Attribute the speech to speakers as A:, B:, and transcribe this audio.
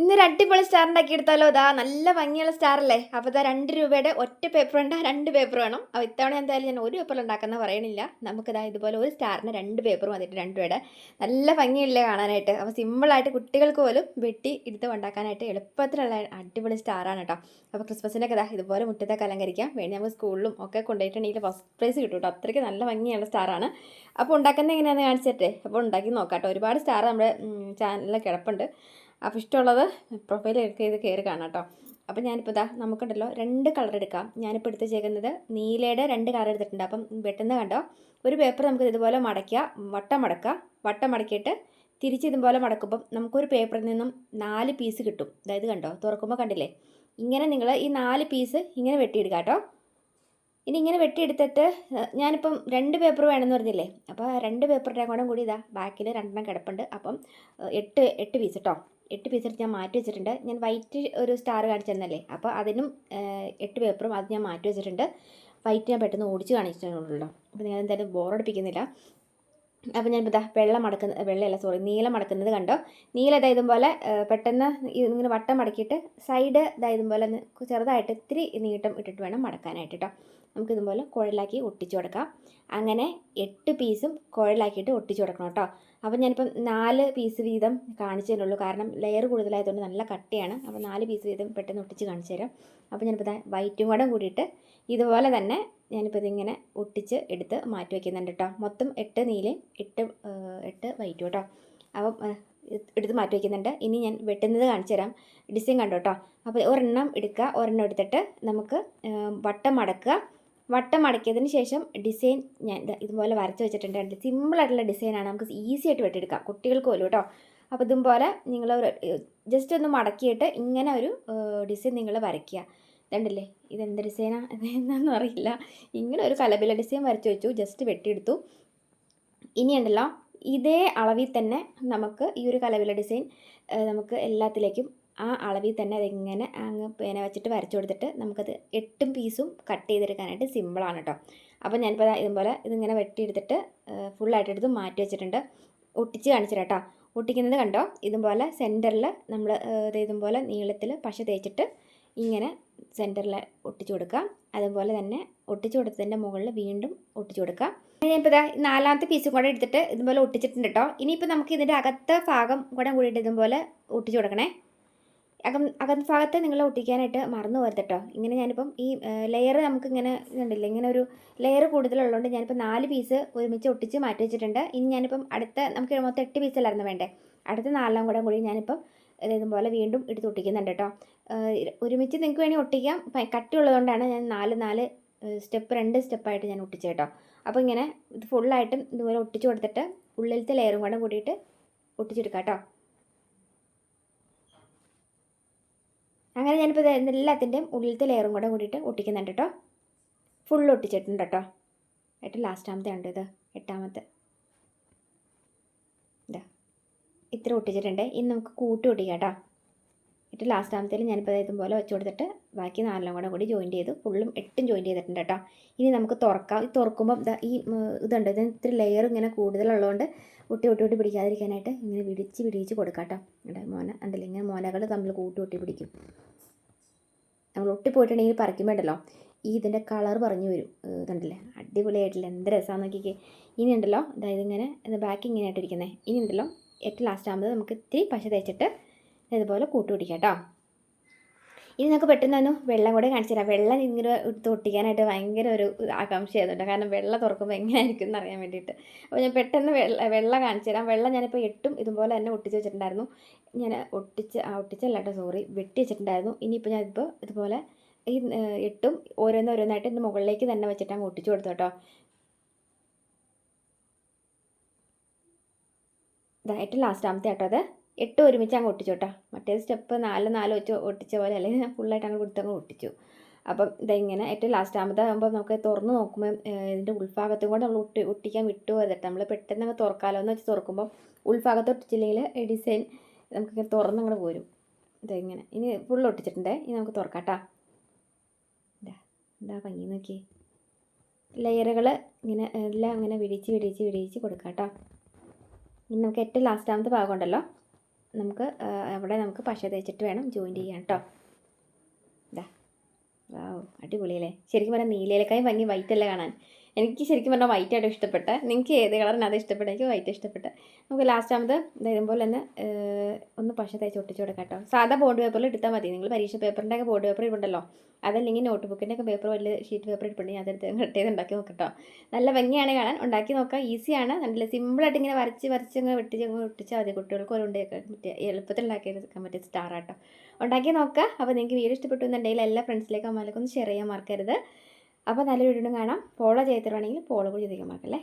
A: ഇന്നൊരു അടിപൊളി സ്റ്റാർ ഉണ്ടാക്കി എടുത്താലോ? അതാ നല്ല ഭംഗിയുള്ള സ്റ്റാർ അല്ലേ? അപ്പോൾ ഇതാ രണ്ട് രൂപയുടെ ഒറ്റ പേപ്പർ ഉണ്ട് രണ്ട് പേപ്പർ വേണം. അപ്പോൾ ഇത്തവണ എന്തായാലും ഞാൻ ഒരു പേപ്പർ ഉണ്ടാക്കുന്ന പറയണില്ല. നമുക്കിതാ ഇതുപോലെ ഒരു സ്റ്റാറിന് രണ്ട് പേപ്പർ വന്നിട്ട് രണ്ട് രൂപയുടെ. നല്ല ഭംഗിയില്ലേ കാണാനായിട്ട്. അപ്പോൾ സിമ്പിളായിട്ട് കുട്ടികൾക്ക് പോലും വെട്ടി എടുത്ത് ഉണ്ടാക്കാനായിട്ട് എളുപ്പത്തിലുള്ള അടിപൊളി സ്റ്റാറാണ് കേട്ടോ അപ്പോൾ ക്രിസ്മസിനൊക്കെ ഇതാ ഇതുപോലെ മുറ്റത്തൊക്കെ അലങ്കരിക്കാം. വേണ്ടി നമുക്ക് സ്കൂളിലും ഒക്കെ കൊണ്ടുപോയിട്ടുണ്ടെങ്കിൽ ഫസ്റ്റ് പ്രൈസ് കിട്ടും കേട്ടോ അത്രയ്ക്ക് നല്ല ഭംഗിയുള്ള സ്റ്റാറാണ് അപ്പോൾ ഉണ്ടാക്കുന്നത് എങ്ങനെയാണെന്ന് കാണിച്ചിട്ടേ അപ്പോൾ ഉണ്ടാക്കി നോക്കാം കേട്ടോ ഒരുപാട് സ്റ്റാർ നമ്മുടെ ചാനലിൽ കിടപ്പുണ്ട്. അപ്പോൾ ഇഷ്ടമുള്ളത് പ്രൊഫൈൽ എടുക്കുക ചെയ്ത് കയറി കാണാം കേട്ടോ. അപ്പോൾ ഞാനിപ്പോൾ ഇതാ നമുക്കുണ്ടല്ലോ രണ്ട് കളർ എടുക്കാം. ഞാനിപ്പോൾ എടുത്ത് ചെയ്യുന്നത് നീലയുടെ രണ്ട് കളർ എടുത്തിട്ടുണ്ട്. അപ്പം വെട്ടുന്ന കണ്ടോ? ഒരു പേപ്പർ നമുക്ക് ഇതുപോലെ മടക്കുക വട്ടം മടക്കുക വട്ടം മടക്കിയിട്ട് തിരിച്ച് ഇതുപോലെ മടക്കുമ്പം നമുക്കൊരു പേപ്പറിൽ നിന്നും നാല് പീസ് കിട്ടും. അതായത് കണ്ടോ? തുറക്കുമ്പോൾ കണ്ടില്ലേ? ഇങ്ങനെ നിങ്ങൾ ഈ നാല് പീസ് ഇങ്ങനെ വെട്ടിയെടുക്കുക കേട്ടോ. ഇനി ഇങ്ങനെ വെട്ടിയെടുത്തിട്ട് ഞാനിപ്പം രണ്ട് പേപ്പർ വേണമെന്ന് പറഞ്ഞില്ലേ? അപ്പോൾ രണ്ട് പേപ്പറിന്റെ കൂടെ കൂടി ഇതാ ബാക്കിൽ രണ്ടെണ്ണം കിടപ്പുണ്ട്. അപ്പം എട്ട് എട്ട് പീസ് കേട്ടോ എട്ട് പീസ് എടുത്ത് ഞാൻ മാറ്റി വെച്ചിട്ടുണ്ട്. ഞാൻ വൈറ്റ് ഒരു സ്റ്റാർ കാണിച്ചു തന്നല്ലേ? അപ്പോൾ അതിനും എട്ട് പേപ്പറും അത് ഞാൻ മാറ്റി വെച്ചിട്ടുണ്ട്. വൈറ്റ് ഞാൻ പെട്ടെന്ന് ഓടിച്ച് കാണിച്ചിട്ടുള്ളൂ അപ്പോൾ നിങ്ങൾ എന്തായാലും ബോറടിപ്പിക്കുന്നില്ല അപ്പോൾ ഞാൻ ഇതാ വെള്ളം അടക്കുന്ന വെള്ളമല്ല സോറി നീളം അടക്കുന്നത് കണ്ടോ? നീല ഇതായതും പോലെ പെട്ടെന്ന് ഇങ്ങനെ വട്ടം മടക്കിയിട്ട് സൈഡ് ഇതായതും പോലെ ചെറുതായിട്ട് ഇത്തിരി നീട്ടം ഇട്ടിട്ട് വേണം മടക്കാനായിട്ട് കേട്ടോ നമുക്ക് ഇതുപോലെ കുഴലാക്കി ഒട്ടിച്ചു കൊടുക്കാം. അങ്ങനെ എട്ട് പീസും കുഴലാക്കിയിട്ട് ഒട്ടിച്ചു കൊടുക്കണം കേട്ടോ. അപ്പോൾ ഞാനിപ്പം നാല് പീസ് വീതം കാണിച്ചതിനുള്ളൂ കാരണം ലെയർ കൂടുതലായതുകൊണ്ട് നല്ല കട്ടിയാണ്. അപ്പോൾ നാല് പീസ് വീതം പെട്ടെന്ന് ഒട്ടിച്ച് കാണിച്ചു തരാം. അപ്പോൾ ഞാനിപ്പോൾ വൈറ്റും കൂടെ കൂടിയിട്ട് ഇതുപോലെ തന്നെ ഞാനിപ്പോൾ ഇതിങ്ങനെ ഒട്ടിച്ച് എടുത്ത് മാറ്റി വയ്ക്കുന്നുണ്ട് കേട്ടോ. മൊത്തം എട്ട് നീലയും എട്ട് എട്ട് വൈറ്റും കേട്ടോ. അപ്പം എടുത്ത് മാറ്റി വയ്ക്കുന്നുണ്ട് ഇനി ഞാൻ വെട്ടുന്നത് കാണിച്ചു തരാം. ഡിസൈൻ കണ്ടു കേട്ടോ? അപ്പോൾ ഒരെണ്ണം എടുക്കുക ഒരെണ്ണം എടുത്തിട്ട് നമുക്ക് വട്ടം മടക്കുക. വട്ടം അടക്കിയതിന് ശേഷം ഡിസൈൻ ഞാൻ ഇതുപോലെ വരച്ച് വെച്ചിട്ടുണ്ട് സിമ്പിളായിട്ടുള്ള ഡിസൈനാണ് നമുക്ക് ഈസി ആയിട്ട് വെട്ടിയെടുക്കാം. കുട്ടികൾക്ക് പോലും കേട്ടോ. അപ്പോൾ ഇതുപോലെ നിങ്ങൾ ജസ്റ്റ് ഒന്ന് മടക്കിയിട്ട് ഇങ്ങനെ ഒരു ഡിസൈൻ നിങ്ങൾ വരയ്ക്കുക. ഇതുണ്ടല്ലേ ഇതെന്ത് ഡിസൈനാണ് എന്താണെന്ന് അറിയില്ല. ഇങ്ങനെ ഒരു കലബില ഡിസൈൻ വരച്ച് വെച്ചു. ജസ്റ്റ് വെട്ടിയെടുത്തു. ഇനിയുണ്ടല്ലോ ഇതേ അളവിൽ തന്നെ നമുക്ക് ഈ ഒരു കലവില ഡിസൈൻ നമുക്ക് എല്ലാത്തിലേക്കും ആ അളവിൽ തന്നെ അതിങ്ങനെ അങ്ങ് പേന വെച്ചിട്ട് വരച്ചു കൊടുത്തിട്ട് നമുക്കത് എട്ടും പീസും കട്ട് ചെയ്തെടുക്കാനായിട്ട് സിമ്പിളാണ് കേട്ടോ അപ്പോൾ ഞാനിപ്പോൾ ഇതുപോലെ ഇതിങ്ങനെ വെട്ടിയെടുത്തിട്ട് ഫുള്ളായിട്ട് എടുത്ത് മാറ്റി വെച്ചിട്ടുണ്ട്. ഒട്ടിച്ച് കാണിച്ചു കേട്ടോ ഒട്ടിക്കുന്നത് കണ്ടോ? ഇതുപോലെ സെന്ററിൽ നമ്മൾ ഇതുപോലെ നീളത്തിൽ പശ തേച്ചിട്ട് ഇങ്ങനെ സെന്ററിൽ ഒട്ടിച്ചു കൊടുക്കുക അതുപോലെ തന്നെ ഒട്ടിച്ചു കൊടുത്തതിന്റെ മുകളിൽ വീണ്ടും ഒട്ടിച്ചു കൊടുക്കുക ഞാനിപ്പോൾ ഇതാ നാലാമത്തെ പീസും കൂടെ എടുത്തിട്ട് ഇതുപോലെ ഒട്ടിച്ചിട്ടുണ്ട് കേട്ടോ ഇനിയിപ്പോൾ നമുക്ക് ഇതിന്റെ അകത്തെ ഭാഗം കൂടെ കൂടിയിട്ട് ഇതുപോലെ ഒട്ടിച്ചു കൊടുക്കണേ. അകം അകത്തെ ഭാഗത്ത് നിങ്ങൾ ഒട്ടിക്കാനായിട്ട് മറന്നു പോരുത് കേട്ടോ ഇങ്ങനെ ഞാനിപ്പം ഈ ലെയർ നമുക്ക് ഇങ്ങനെ ഉണ്ടല്ലോ ഇങ്ങനെ ഒരു ലെയർ കൂടുതലുള്ളതുകൊണ്ട് ഞാനിപ്പോൾ നാല് പീസ് ഒരുമിച്ച് ഒട്ടിച്ച് മാറ്റി വെച്ചിട്ടുണ്ട്. ഇനി ഞാനിപ്പം അടുത്ത നമുക്ക് മൊത്തം എട്ട് പീസല്ലായിരുന്നു വേണ്ടേ? അടുത്ത നാലെണ്ണം കൂടെ കൂടി ഞാനിപ്പം ഇത് ഇതുപോലെ വീണ്ടും എടുത്ത് ഒട്ടിക്കുന്നുണ്ട് കേട്ടോ ഒരുമിച്ച് നിങ്ങൾക്ക് വേണമെങ്കിൽ ഒട്ടിക്കാം. കട്ടിയുള്ളതുകൊണ്ടാണ് ഞാൻ നാല് നാല് സ്റ്റെപ്പ് രണ്ട് സ്റ്റെപ്പായിട്ട് ഞാൻ ഒട്ടിച്ചു കേട്ടോ അപ്പോൾ ഇങ്ങനെ ഇത് ഫുള്ളായിട്ടും ഇതുപോലെ ഒട്ടിച്ച് കൊടുത്തിട്ട് ഉള്ളിലത്തെ ലെയറും കൂടെ കൂടിയിട്ട് ഒട്ടിച്ചെടുക്കാം കേട്ടോ അങ്ങനെ ഞാനിപ്പോൾ എല്ലാത്തിന്റെയും ഉള്ളിലത്തെ ലെയറും കൂടെ കൂടിയിട്ട് ഒട്ടിക്കുന്നുണ്ട് കേട്ടോ ഫുൾ ഒട്ടിച്ചിട്ടുണ്ട് കേട്ടോ ഏറ്റവും ലാസ്റ്റാമത്തെ ഉണ്ട് ഇത്? എട്ടാമത്തെ. ഇതാ ഇത്ര ഒട്ടിച്ചിട്ടുണ്ട്. ഇനി നമുക്ക് കൂട്ടി ഒട്ടിക്കാം കേട്ടോ ഏറ്റവും ലാസ്റ്റാമത്തേൽ ഞാനിപ്പോൾ ദേ ഇതുപോലെ വെച്ച് കൊടുത്തിട്ട് ബാക്കി നാലെണ്ണം കൂടെ കൂടി ജോയിൻ ചെയ്തു. ഫുള്ളും എട്ടും ജോയിൻ ചെയ്തിട്ടുണ്ട് കേട്ടോ ഇനി നമുക്ക് തുറക്കാം. ഈ തുറക്കുമ്പോൾ ഈ ഇതുണ്ട്. ഇതിന് ഇത്തിരി ലെയർ ഇങ്ങനെ കൂടുതലുള്ളതുകൊണ്ട് ഒട്ടി ഒട്ടി ഒട്ടി പിടിക്കാതിരിക്കാനായിട്ട് ഇങ്ങനെ വിടിച്ച് വിടിച്ച് കൊടുക്കാം കേട്ടോ ഇവിടെ മോന ഉണ്ടല്ലോ ഇങ്ങനെ മോനകൾ തമ്മിൽ കൂട്ടി ഒട്ടി പിടിക്കും. നമ്മൾ ഒട്ടിപ്പോയിട്ടുണ്ടെങ്കിൽ പറിക്കുമ്പോണ്ടല്ലോ ഈ ഇതിന്റെ കളർ പറഞ്ഞു വരും. ഇതുണ്ടല്ലേ? അടിപൊളിയായിട്ടില്ല? എന്ത് രസമാണെന്ന് നോക്കിക്കേ. ഇനി ഉണ്ടല്ലോ അതായത് ഇങ്ങനെ ഇത് ബാക്ക് ഇങ്ങനെ ആയിട്ടിരിക്കുന്നത് ഇനി ഉണ്ടല്ലോ ഏറ്റവും ലാസ്റ്റ് ആകുമ്പോൾ നമുക്ക് ഇത്തിരി പശ തേച്ചിട്ട് ഇതുപോലെ കൂട്ടുപിടിക്കുക കേട്ടോ ഇനി നമുക്ക് പെട്ടെന്ന് ഒന്ന് വെള്ളം കൂടെ കാണിച്ചു തരാം. വെള്ളം ഇങ്ങനെ എടുത്ത് ഒട്ടിക്കാനായിട്ട് ഭയങ്കര ഒരു ആകാംക്ഷയായിരുന്നു കാരണം വെള്ളം തുറക്കുമ്പോൾ എങ്ങനെയായിരിക്കും എന്ന് അറിയാൻ വേണ്ടിയിട്ട്. അപ്പോൾ ഞാൻ പെട്ടെന്ന് വെള്ള വെള്ളം കാണിച്ചു തരാം. വെള്ളം ഞാനിപ്പോൾ എട്ടും ഇതുപോലെ തന്നെ ഒട്ടിച്ച് വെച്ചിട്ടുണ്ടായിരുന്നു. ഞാൻ ഒട്ടിച്ച് ആ ഒട്ടിച്ചല്ല കേട്ടോ സോറി. വെട്ടി വെച്ചിട്ടുണ്ടായിരുന്നു. ഇനിയിപ്പോൾ ഞാനിപ്പോൾ ഇതുപോലെ ഈ എട്ടും ഓരോന്നോരോന്നായിട്ട് ഇതിന്റെ മുകളിലേക്ക് തന്നെ വെച്ചിട്ട് അങ്ങ് ഒട്ടിച്ചു കൊടുത്തു കേട്ടോ ഇതായിട്ട് ഏറ്റവും ലാസ്റ്റാമത്തെ കേട്ടോ അത്. എട്ട് ഒരുമിച്ച് അങ്ങ് ഒട്ടിച്ചു കേട്ടോ മറ്റേ സ്റ്റെപ്പ് നാല് നാല് വെച്ച് ഒട്ടിച്ച പോലെ അല്ലെങ്കിൽ ഞാൻ ഫുള്ളായിട്ട് അങ്ങ് കൊടുത്ത് അങ്ങ് ഒട്ടിച്ചു. അപ്പം ഇതെങ്ങനെ ഏറ്റവും ലാസ്റ്റ് ആകുമ്പോൾ ആകുമ്പോൾ നമുക്ക് തുറന്ന് നോക്കുമ്പോൾ ഇതിന്റെ ഉൾഭാഗത്തും കൂടെ നമ്മൾ ഒട്ടി ഒട്ടിക്കാൻ വിട്ടു പോയതിട്ട് നമ്മൾ പെട്ടെന്ന് അങ്ങ് തുറക്കാമല്ലോ എന്ന് വെച്ച് തുറക്കുമ്പോൾ ഉൾഭാഗത്ത് ഒട്ടിച്ചില്ലെങ്കിൽ ഡിസൈൻ നമുക്കിങ്ങനെ തുറന്ന് അങ്ങോട്ട് പോരും. ഇതെങ്ങനെ ഇനി ഫുൾ ഒട്ടിച്ചിട്ടുണ്ട്. ഇനി നമുക്ക് തുറക്കാം കേട്ടോ എന്താ ഭംഗി നോക്കി ലെയറുകൾ ഇങ്ങനെ എല്ലാം അങ്ങനെ വിടിച്ച് വിടിച്ച് വിടിച്ച് കൊടുക്കാം കേട്ടോ ഇനി നമുക്ക് ഏറ്റവും ലാസ്റ്റാമത്തെ ഭാഗം ഉണ്ടല്ലോ. നമുക്ക് അവിടെ നമുക്ക് പശ തേച്ചിട്ട് വേണം ജോയിന്റ് ചെയ്യാൻ കേട്ടോ ഇതാ വാവ് അടിപൊളിയല്ലേ? ശരിക്കും പറഞ്ഞാൽ നീലയിലേക്കായും ഭംഗി വൈറ്റല്ലേ കാണാൻ? എനിക്ക് ശരിക്കും പറഞ്ഞാൽ വൈറ്റ് ആയിട്ട് ഇഷ്ടപ്പെട്ടെ. നിങ്ങൾക്ക് ഏത് കളറിന് അത് ഇഷ്ടപ്പെട്ടത് എനിക്ക് വൈറ്റ് ഇഷ്ടപ്പെട്ടെ. നമുക്ക് ലാസ്റ്റ് ആമത് ഇതേപോലെ തന്നെ ഒന്ന് പശ തയ്ച്ച് ഒട്ടിച്ച് കൊടുക്കാം കേട്ടോ സാധാ ബോർഡ് പേപ്പറിൽ എടുത്താൽ മതി. നിങ്ങൾ പരീക്ഷ പേപ്പറിന്റെ ഒക്കെ ബോർഡ് പേപ്പർ ഇടുണ്ടല്ലോ അതല്ലെങ്കിൽ നോട്ട് ബുക്കിന്റെ ഒക്കെ പേപ്പർ വലിയ ഷീറ്റ് പേപ്പർ ഇട്ടിട്ടുണ്ടെങ്കിൽ അതെടുത്ത് കട്ട് ചെയ്ത് ഉണ്ടാക്കി നോക്കട്ടോ. നല്ല ഭംഗിയാണ് കാണാൻ. ഉണ്ടാക്കി നോക്കാം. ഈസിയാണ് നല്ല സിമ്പിളായിട്ട് ഇങ്ങനെ വരച്ച് വരച്ച് അങ്ങ് വെട്ടിച്ച് അങ്ങ് ഒട്ടിച്ചാൽ മതി. കുട്ടികൾക്ക് ഒരു ഉണ്ടാക്കാൻ പറ്റിയ എളുപ്പത്തിൽ ഉണ്ടാക്കിയെടുക്കാൻ പറ്റിയ സ്റ്റാർ ആട്ടോ. ഉണ്ടാക്കി നോക്കുക അപ്പോൾ നിങ്ങൾക്ക് വീഡിയോ ഇഷ്ടപ്പെട്ടു എന്നുണ്ടെങ്കിൽ എല്ലാ ഫ്രണ്ട്സിലേക്കും അമ്മയിലേക്കൊന്ന് ഷെയർ ചെയ്യാൻ മറക്കരുത്. അപ്പോൾ നല്ലൊരു വീഡിയോ കാണാം. ഫോളോ ചെയ്തിട്ടുണ്ടെങ്കിൽ ഫോളോ കൂടി ചെയ്തേക്കാൻ മറക്കല്ലേ?